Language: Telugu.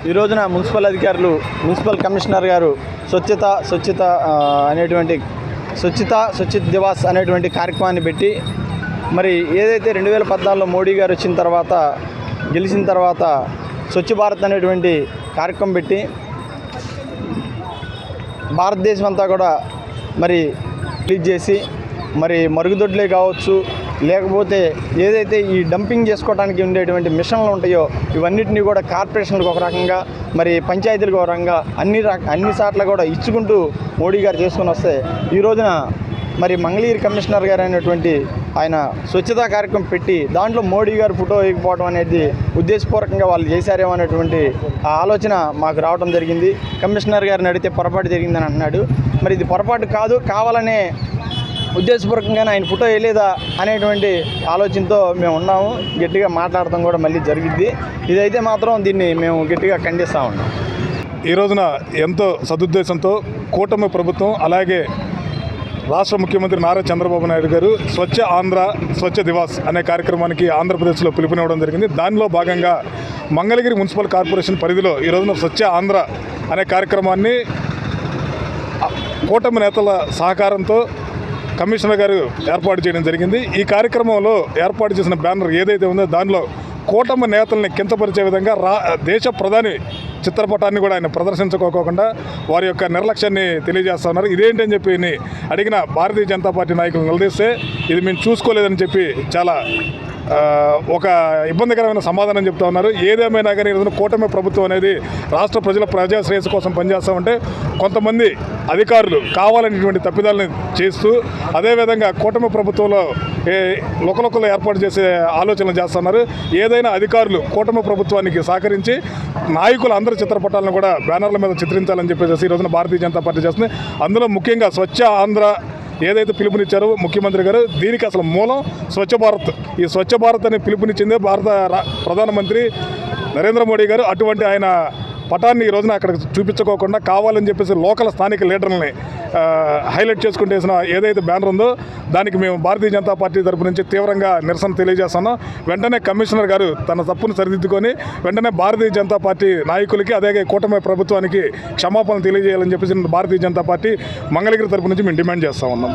ఈ రోజున మున్సిపల్ అధికారులు మున్సిపల్ కమిషనర్ గారు స్వచ్ఛత స్వచ్ఛత అనేటువంటి స్వచ్ఛత స్వచ్ఛత దివాస్ అనేటువంటి కార్యక్రమాన్ని పెట్టి మరి ఏదైతే రెండు వేల పద్నాలుగులో మోడీ గారు వచ్చిన తర్వాత గెలిచిన తర్వాత స్వచ్ఛ భారత్ అనేటువంటి కార్యక్రమం పెట్టి భారతదేశం అంతా కూడా మరి క్లీజ్ చేసి మరి మరుగుదొడ్లే కావచ్చు లేకపోతే ఏదైతే ఈ డంపింగ్ చేసుకోవడానికి ఉండేటువంటి మిషన్లు ఉంటాయో ఇవన్నిటిని కూడా కార్పొరేషన్లకు ఒక రకంగా మరి పంచాయతీలకు ఒక రకంగా అన్ని అన్ని సార్లు కూడా ఇచ్చుకుంటూ మోడీ గారు చేసుకొని వస్తే ఈ రోజున మరి మంగళగిరి కమిషనర్ గారు అయినటువంటి ఆయన స్వచ్ఛతా కార్యక్రమం పెట్టి దాంట్లో మోడీ గారు ఫోటో వేయకపోవడం అనేది ఉద్దేశపూర్వకంగా వాళ్ళు చేశారేమో అనేటువంటి ఆ ఆలోచన మాకు రావడం జరిగింది. కమిషనర్ గారిని అడిగితే పొరపాటు జరిగిందని అన్నాడు మరి ఇది పొరపాటు కాదు కావాలనే ఉద్దేశపూర్వకంగానే ఆయన ఫోటో వేయలేదా అనేటువంటి ఆలోచనతో మేము ఉన్నాము. గట్టిగా మాట్లాడటం కూడా మళ్ళీ జరిగింది ఇదైతే మాత్రం దీన్ని మేము గట్టిగా ఖండిస్తూ ఉన్నాం. ఈ రోజున ఎంతో సదుద్దేశంతో కూటమి ప్రభుత్వం అలాగే రాష్ట్ర ముఖ్యమంత్రి నారా చంద్రబాబు నాయుడు గారు స్వచ్ఛ ఆంధ్ర స్వచ్ఛ దివాస్ అనే కార్యక్రమానికి ఆంధ్రప్రదేశ్లో పిలుపునివ్వడం జరిగింది. దానిలో భాగంగా మంగళగిరి మున్సిపల్ కార్పొరేషన్ పరిధిలో ఈ రోజున స్వచ్ఛ ఆంధ్ర అనే కార్యక్రమాన్ని కూటమి నేతల సహకారంతో కమిషనర్ గారు ఏర్పాటు చేయడం జరిగింది. ఈ కార్యక్రమంలో ఏర్పాటు చేసిన బ్యానర్ ఏదైతే ఉందో దానిలో కూటమి నేతల్ని కించపరిచే విధంగా రా దేశ ప్రధాని చిత్రపటాన్ని కూడా ఆయన ప్రదర్శించుకోకుండా వారి యొక్క నిర్లక్ష్యాన్ని తెలియజేస్తున్నారు. ఇదేంటని చెప్పి అడిగిన భారతీయ జనతా పార్టీ నాయకులు నిలదీస్తే ఇది మేము చూసుకోలేదని చెప్పి చాలా ఒక ఇబ్బందికరమైన సమాధానం చెప్తా ఉన్నారు. ఏదేమైనా కానీ ఈరోజు కూటమి ప్రభుత్వం అనేది రాష్ట్ర ప్రజల ప్రజా శ్రేయస్సు కోసం పనిచేస్తూ ఉంటే కొంతమంది అధికారులు కావాలనేటువంటి తప్పిదాలను చేస్తూ అదేవిధంగా కూటమి ప్రభుత్వంలో ఏ లోకలోకలు ఏర్పాటు చేసే ఆలోచనలు చేస్తున్నారు ఏదైనా అధికారులు కూటమి ప్రభుత్వానికి సహకరించి నాయకులు అందరి చిత్రపటాలను కూడా బ్యానర్ల మీద చిత్రించాలని చెప్పేసి ఈ రోజున భారతీయ జనతా పార్టీ చేస్తుంది. అందులో ముఖ్యంగా స్వచ్ఛ ఆంధ్ర ఏదైతే పిలుపునిచ్చారో ముఖ్యమంత్రి గారు దీనికి అసలు మూలం స్వచ్ఛ భారత్. ఈ స్వచ్ఛ భారత్ అనే పిలుపునిచ్చిందే భారత ప్రధానమంత్రి నరేంద్ర మోడీ గారు. అటువంటి ఆయన పటాన్ని ఈ రోజున అక్కడ చూపించుకోకుండా కావాలని చెప్పేసి లోకల్ స్థానిక లీడర్లని హైలైట్ చేసుకుంటేసిన ఏదైతే బ్యానర్ ఉందో దానికి మేము భారతీయ జనతా పార్టీ తరపు నుంచి తీవ్రంగా నిరసన తెలియజేస్తున్నాం. వెంటనే కమిషనర్ గారు తన తప్పును సరిదిద్దుకొని వెంటనే భారతీయ జనతా పార్టీ నాయకులకి అదే కూటమి ప్రభుత్వానికి క్షమాపణ తెలియజేయాలని చెప్పేసి భారతీయ జనతా పార్టీ మంగళగిరి తరపు నుంచి మేము డిమాండ్ చేస్తూ ఉన్నాం.